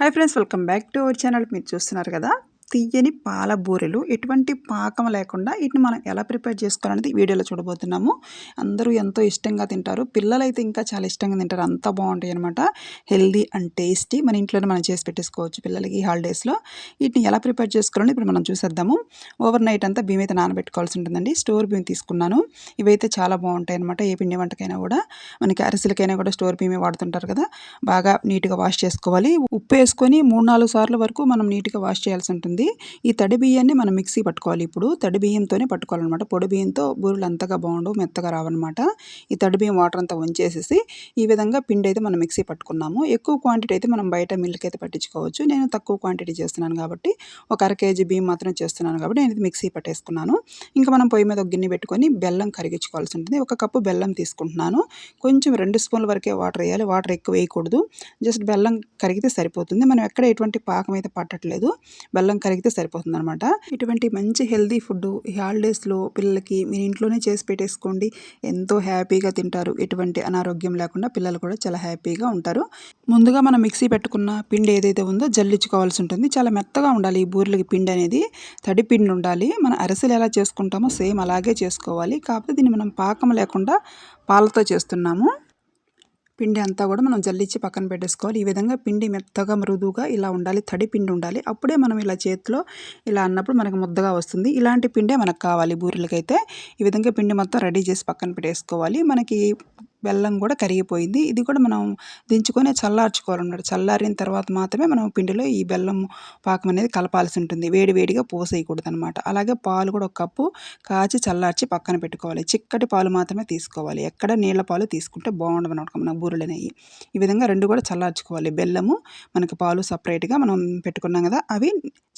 Hi friends welcome back to our channel. మీరు చూస్తున్నారు కదా తీయని పాల బూరెలు ఎటువంటి పాకం లేకుండా వీటిని మనం ఎలా ప్రిపేర్ చేసుకోవాలనేది వీడియోలో చూడబోతున్నాము. అందరూ ఎంతో ఇష్టంగా తింటారు. పిల్లలైతే ఇంకా చాలా ఇష్టంగా తింటారు. అంత బాగుంటాయి అనమాట హెల్దీ అండ్ టేస్టీ మన ఇంట్లోనే మనం చేసి పెట్టేసుకోవచ్చు పిల్లలకి హాలిడేస్లో. వీటిని ఎలా ప్రిపేర్ చేసుకోవాలని ఇప్పుడు మనం చూసేద్దాము. ఓవర్ నైట్ అంతా బియ్యం అయితే నానబెట్టుకోవాల్సి ఉంటుందండి. స్టోర్ బియ్యం తీసుకున్నాను. ఇవైతే చాలా బాగుంటాయి అనమాట ఏ పిండి వంటకైనా కూడా. మనకి అరిసెలకైనా కూడా స్టోర్ బియ్యమే వాడుతుంటారు కదా. బాగా నీట్గా వాష్ చేసుకోవాలి. ఉప్పు వేసుకొని మూడు నాలుగు సార్లు వరకు మనం నీట్గా వాష్ చేయాల్సి ఉంటుంది. ఉంటుంది. ఈ తడి బియ్యాన్ని మనం మిక్సీ పట్టుకోవాలి. ఇప్పుడు తడి బియ్యంతోనే పట్టుకోవాలన్నమాట. పొడి బియ్యంతో బూరెలు అంతగా బాగుండవు మెత్తగా రావన్నమాట. ఈ తడి బియ్యం వాటర్ అంతా వంచేసేసి ఈ విధంగా పిండి అయితే మనం మిక్సీ పట్టుకున్నాము. ఎక్కువ క్వాంటిటీ అయితే మనం బయట మిల్క్ అయితే పట్టించుకోవచ్చు. నేను తక్కువ క్వాంటిటీ చేస్తున్నాను కాబట్టి ఒక అర కేజీ బియ్యం మాత్రం చేస్తున్నాను కాబట్టి నేను మిక్సీ పట్టేసుకున్నాను. ఇంకా మనం పొయ్యి మీద ఒక గిన్నె పెట్టుకొని బెల్లం కరిగించుకోవాల్సి ఉంటుంది. ఒక కప్పు బెల్లం తీసుకుంటున్నాను. కొంచెం రెండు స్పూన్ల వరకే వాటర్ వేయాలి. వాటర్ ఎక్కువ వేయకూడదు. జస్ట్ బెల్లం కరిగితే సరిపోతుంది. మనం ఎక్కడ ఎటువంటి పాకం అయితే పట్టట్లేదు. బెల్లం కరిగితే సరిపోతుంది అనమాట ఇటువంటి మంచి హెల్దీ ఫుడ్ ఈ హాలిడేస్లో పిల్లలకి మీరు ఇంట్లోనే చేసి పెట్టేసుకోండి. ఎంతో హ్యాపీగా తింటారు. ఎటువంటి అనారోగ్యం లేకుండా పిల్లలు కూడా చాలా హ్యాపీగా ఉంటారు. ముందుగా మనం మిక్సీ పెట్టుకున్న పిండి ఏదైతే ఉందో జల్లించుకోవాల్సి ఉంటుంది. చాలా మెత్తగా ఉండాలి ఈ బూరెలకి పిండి అనేది. తడి పిండి ఉండాలి. మన అరిసెలు ఎలా చేసుకుంటామో సేమ్ అలాగే చేసుకోవాలి. కాకపోతే దీన్ని మనం పాకం లేకుండా పాలతో చేస్తున్నాము. పిండి అంతా కూడా మనం జల్లించి పక్కన పెట్టేసుకోవాలి. ఈ విధంగా పిండి మెత్తగా మృదువుగా ఇలా ఉండాలి. తడి పిండి ఉండాలి. అప్పుడే మనం ఇలా చేతిలో ఇలా అన్నప్పుడు మనకు ముద్దగా వస్తుంది. ఇలాంటి పిండే మనకు కావాలి బూరెలకైతే. ఈ విధంగా పిండి మొత్తం రెడీ చేసి పక్కన పెట్టేసుకోవాలి. మనకి బెల్లం కూడా కరిగిపోయింది. ఇది కూడా మనం దించుకొని చల్లార్చుకోవాలన్నమాట. చల్లారిన తర్వాత మాత్రమే మనం పిండిలో ఈ బెల్లం పాకం అనేది కలపాల్సి ఉంటుంది. వేడివేడిగా పోసేయకూడదు అనమాట అలాగే పాలు కూడా ఒక కప్పు కాచి చల్లార్చి పక్కన పెట్టుకోవాలి. చిక్కటి పాలు మాత్రమే తీసుకోవాలి. ఎక్కడ నీళ్ళ పాలు తీసుకుంటే బాగుండదు అనమాట మన బూరెలు అనేవి. ఈ విధంగా రెండు కూడా చల్లార్చుకోవాలి. బెల్లము మనకి పాలు సపరేట్గా మనం పెట్టుకున్నాం కదా అవి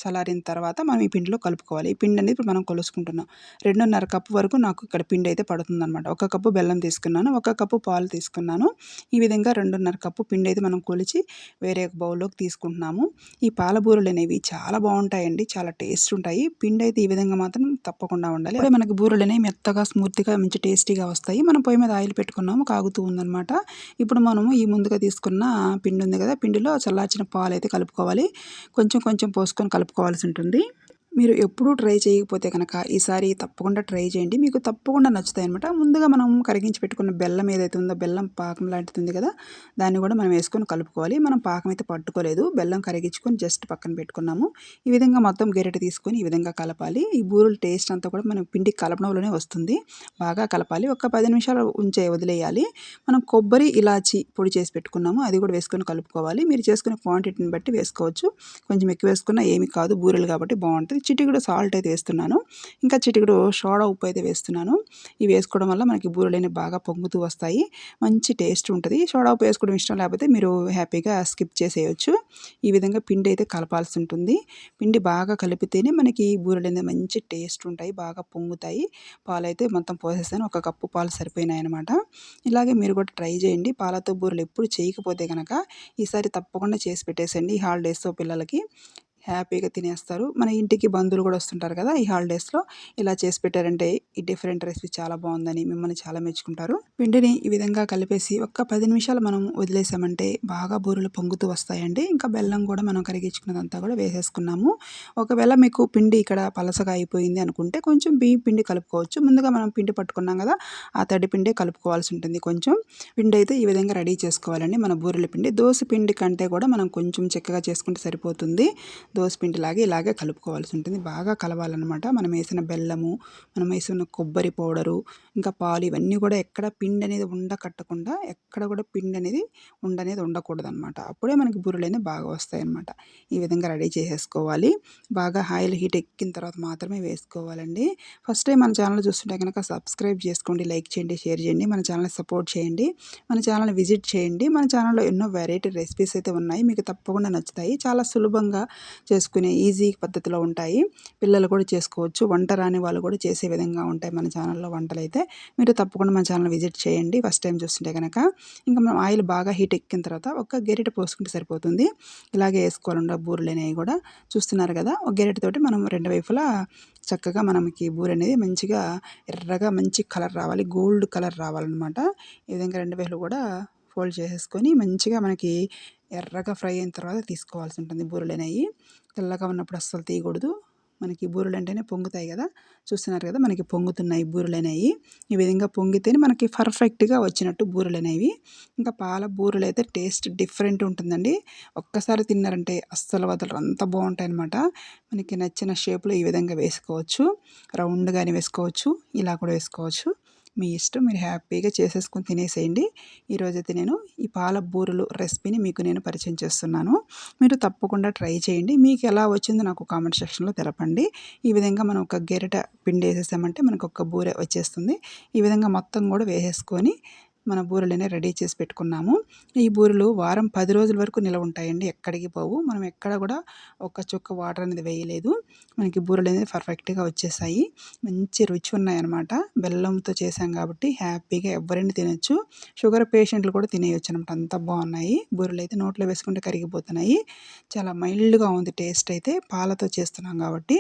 చల్లారిన తర్వాత మనం ఈ పిండిలో కలుపుకోవాలి. ఈ పిండి అనేది ఇప్పుడు మనం కొలుసుకుంటున్నాం. రెండున్నర కప్పు వరకు నాకు ఇక్కడ పిండి అయితే పడుతుంది అనమాట ఒక కప్పు బెల్లం తీసుకున్నాను. ఒక కప్పు కప్పు పాలు తీసుకున్నాను. ఈ విధంగా రెండున్నర కప్పు పిండి అయితే మనం కొలిచి వేరే ఒక బౌల్లోకి తీసుకుంటున్నాము. ఈ పాల బూరెలు అనేవి చాలా బాగుంటాయండి. చాలా టేస్ట్ ఉంటాయి. పిండి అయితే ఈ విధంగా మాత్రం తప్పకుండా ఉండాలి. అదే మనకి బూరెలు అనేవి మెత్తగా స్మూత్గా మంచి టేస్టీగా వస్తాయి. మనం పొయ్యి మీద ఆయిల్ పెట్టుకున్నాము కాగుతూ ఉందనమాట ఇప్పుడు మనము ఈ ముందుగా తీసుకున్న పిండి ఉంది కదా పిండిలో చల్లార్చిన పాలు అయితే కలుపుకోవాలి. కొంచెం కొంచెం పోసుకొని కలుపుకోవాల్సి ఉంటుంది. మీరు ఎప్పుడూ ట్రై చేయకపోతే కనుక ఈసారి తప్పకుండా ట్రై చేయండి. మీకు తప్పకుండా నచ్చుతాయి అనమాట ముందుగా మనం కరిగించి పెట్టుకున్న బెల్లం ఏదైతే ఉందో బెల్లం పాకం లాంటిది ఉంది కదా దాన్ని కూడా మనం వేసుకొని కలుపుకోవాలి. మనం పాకం అయితే పట్టుకోలేదు. బెల్లం కరిగించుకొని జస్ట్ పక్కన పెట్టుకున్నాము. ఈ విధంగా మొత్తం గెరెట తీసుకొని ఈ విధంగా కలపాలి. ఈ బూరెల టేస్ట్ అంతా కూడా మనం పిండి కలపడంలోనే వస్తుంది. బాగా కలపాలి. ఒక పది నిమిషాలు ఉంచే వదిలేయాలి. మనం కొబ్బరి ఇలాచి పొడి చేసి పెట్టుకున్నాము. అది కూడా వేసుకొని కలుపుకోవాలి. మీరు చేసుకునే క్వాంటిటీని బట్టి వేసుకోవచ్చు. కొంచెం ఎక్కువ వేసుకున్నా ఏమి కాదు. బూరెలు కాబట్టి బాగుంటుంది. చిటికుడు సాల్ట్ అయితే వేస్తున్నాను. ఇంకా చిటికుడు సోడా ఉప్పు అయితే వేస్తున్నాను. ఇవి వేసుకోవడం వల్ల మనకి బూరెలని బాగా పొంగుతూ వస్తాయి. మంచి టేస్ట్ ఉంటుంది. సోడా ఉప్పు వేసుకోవడం ఇష్టం లేకపోతే మీరు హ్యాపీగా స్కిప్ చేసేయచ్చు. ఈ విధంగా పిండి అయితే కలపాల్సి ఉంటుంది. పిండి బాగా కలిపితేనే మనకి బూరెలు అనేది మంచి టేస్ట్ ఉంటాయి. బాగా పొంగుతాయి. పాలు అయితే మొత్తం పోసేస్తాను ఒక కప్పు పాలు సరిపోయినాయి అనమాట ఇలాగే మీరు కూడా ట్రై చేయండి. పాలతో బూరెలు ఎప్పుడు చేయకపోతే కనుక ఈసారి తప్పకుండా చేసి పెట్టేసండి హాలిడేస్తో పిల్లలకి. హ్యాపీగా తినేస్తారు. మన ఇంటికి బంధువులు కూడా వస్తుంటారు కదా ఈ హాలిడేస్లో ఇలా చేసి పెట్టారంటే ఈ డిఫరెంట్ రెసిపీ చాలా బాగుందని మిమ్మల్ని చాలా మెచ్చుకుంటారు. పిండిని ఈ విధంగా కలిపేసి ఒక్క పది నిమిషాలు మనం వదిలేసామంటే బాగా బూరెలు పొంగుతూ వస్తాయండి. ఇంకా బెల్లం కూడా మనం కరిగించుకున్నదంతా కూడా వేసేసుకున్నాము. ఒకవేళ మీకు పిండి ఇక్కడ పలసగా అయిపోయింది అనుకుంటే కొంచెం బియ్యం పిండి కలుపుకోవచ్చు. ముందుగా మనం పిండి పట్టుకున్నాం కదా ఆ తడి పిండే కలుపుకోవాల్సి ఉంటుంది కొంచెం. పిండి అయితే ఈ విధంగా రెడీ చేసుకోవాలండి. మన బూరెల పిండి. దోశ పిండి కంటే కూడా మనం కొంచెం చక్కగా చేసుకుంటే సరిపోతుంది. దోసపిండిలాగా ఇలాగే కలుపుకోవాల్సి ఉంటుంది. బాగా కలవాలన్నమాట. మనం వేసిన బెల్లము మనం వేసిన కొబ్బరి పౌడరు ఇంకా పాలు ఇవన్నీ కూడా ఎక్కడ పిండి అనేది ఉండ కట్టకుండా ఎక్కడ కూడా పిండి అనేది ఉండనేది ఉండకూడదు అనమాట అప్పుడే మనకి బుర్రలు అనేవి బాగా వస్తాయి అనమాట ఈ విధంగా రెడీ చేసేసుకోవాలి. బాగా ఆయిల్ హీట్ ఎక్కిన తర్వాత మాత్రమే వేసుకోవాలండి. ఫస్ట్ టైం మన ఛానల్ చూస్తుంటే కనుక సబ్స్క్రైబ్ చేసుకోండి లైక్ చేయండి షేర్ చేయండి మన ఛానల్ని సపోర్ట్ చేయండి మన ఛానల్ని విజిట్ చేయండి. మన ఛానల్లో ఎన్నో వెరైటీ రెసిపీస్ అయితే ఉన్నాయి. మీకు తప్పకుండా నచ్చుతాయి. చాలా సులభంగా చేసుకునే ఈజీ పద్ధతిలో ఉంటాయి. పిల్లలు కూడా చేసుకోవచ్చు. వంట రాని వాళ్ళు కూడా చేసే విధంగా ఉంటాయి మన ఛానల్లో వంటలు అయితే మీరు తప్పకుండా మన ఛానల్ విజిట్ చేయండి. ఫస్ట్ టైం చూస్తుంటే కనుక ఇంకా మనం ఆయిల్ బాగా హీట్ ఎక్కిన తర్వాత ఒక గెరిట పోసుకుంటే సరిపోతుంది. ఇలాగే వేసుకోవాలండి. బూరెలు అనేవి కూడా చూస్తున్నారు కదా. ఒక గెరిటతోటి మనం రెండు వైపులా చక్కగా మనకి బూరె అనేది మంచిగా ఎర్రగా మంచి కలర్ రావాలి. గోల్డ్ కలర్ రావాలన్నమాట. ఈ విధంగా రెండు వైపులు కూడా ఫోల్డ్ చేసేసుకొని మంచిగా మనకి ఎర్రగా ఫ్రై అయిన తర్వాత తీసుకోవాల్సి ఉంటుంది బూరెలు అనేవి తెల్లగా ఉన్నప్పుడు అస్సలు తీయకూడదు. మనకి బూరెలు అంటేనే పొంగుతాయి కదా. చూస్తున్నారు కదా మనకి పొంగుతున్నాయి బూరెలు అనేవి ఈ విధంగా పొంగితేనే మనకి పర్ఫెక్ట్గా వచ్చినట్టు బూరెలు అనేవి ఇంకా పాల బూరెలు అయితే టేస్ట్ డిఫరెంట్ ఉంటుందండి. ఒక్కసారి తిన్నారంటే అస్సలు వదలరు. అంత బాగుంటాయి అనమాట మనకి నచ్చిన షేప్లో ఈ విధంగా వేసుకోవచ్చు. రౌండ్గానే వేసుకోవచ్చు. ఇలా కూడా వేసుకోవచ్చు. మీ ఇష్టం మీరు హ్యాపీగా చేసేసుకొని తినేసేయండి. ఈరోజైతే నేను ఈ పాల బూరెలు రెసిపీని మీకు నేను పరిచయం చేస్తున్నాను. మీరు తప్పకుండా ట్రై చేయండి. మీకు ఎలా వచ్చిందో నాకు కామెంట్ సెక్షన్లో తెలపండి. ఈ విధంగా మనం ఒక గెరట పిండి వేసేసామంటే మనకు ఒక బూరె వచ్చేస్తుంది. ఈ విధంగా మొత్తం కూడా వేసేసుకొని మన బూరెలనే రెడీ చేసి పెట్టుకున్నాము. ఈ బూరెలు వారం పది రోజుల వరకు నిలవ ఉంటాయండి. ఎక్కడికి పోవు. మనం ఎక్కడ కూడా ఒక చుక్క వాటర్ అనేది వేయలేదు. మనకి బూరెలు అనేది పర్ఫెక్ట్గా వచ్చేసాయి. మంచి రుచి ఉన్నాయన్నమాట. బెల్లంతో చేసాం కాబట్టి హ్యాపీగా ఎవరైనా తినచ్చు. షుగర్ పేషెంట్లు కూడా తినేయచ్చు అనమాట అంత బాగున్నాయి. బూరెలు అయితే నోట్లో వేసుకుంటే కరిగిపోతున్నాయి. చాలా మైల్డ్గా ఉంది టేస్ట్ అయితే. పాలతో చేస్తున్నాం కాబట్టి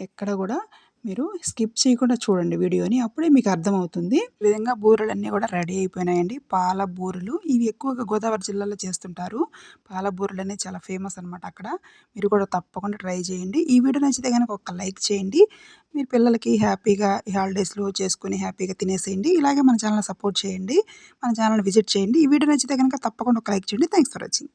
ఎక్కడ కూడా మీరు స్కిప్ చేయకుండా చూడండి వీడియోని అప్పుడే మీకు అర్థమవుతుంది. ఈ విధంగా బూరెలన్నీ కూడా రెడీ అయిపోయినాయండి. పాల బూరెలు ఇవి ఎక్కువగా గోదావరి జిల్లాలో చేస్తుంటారు. పాల బూరెలు అనేవి చాలా ఫేమస్ అనమాట అక్కడ. మీరు కూడా తప్పకుండా ట్రై చేయండి. ఈ వీడియో నచ్చితే కనుక ఒక లైక్ చేయండి. మీరు పిల్లలకి హ్యాపీగా ఈ హాలిడేస్లో చేసుకుని హ్యాపీగా తినేసేయండి. ఇలాగే మన ఛానల్ సపోర్ట్ చేయండి. మన ఛానల్ విజిట్ చేయండి. ఈ వీడియో నచ్చితే కనుక తప్పకుండా ఒక లైక్ చేయండి. Thanks for watching.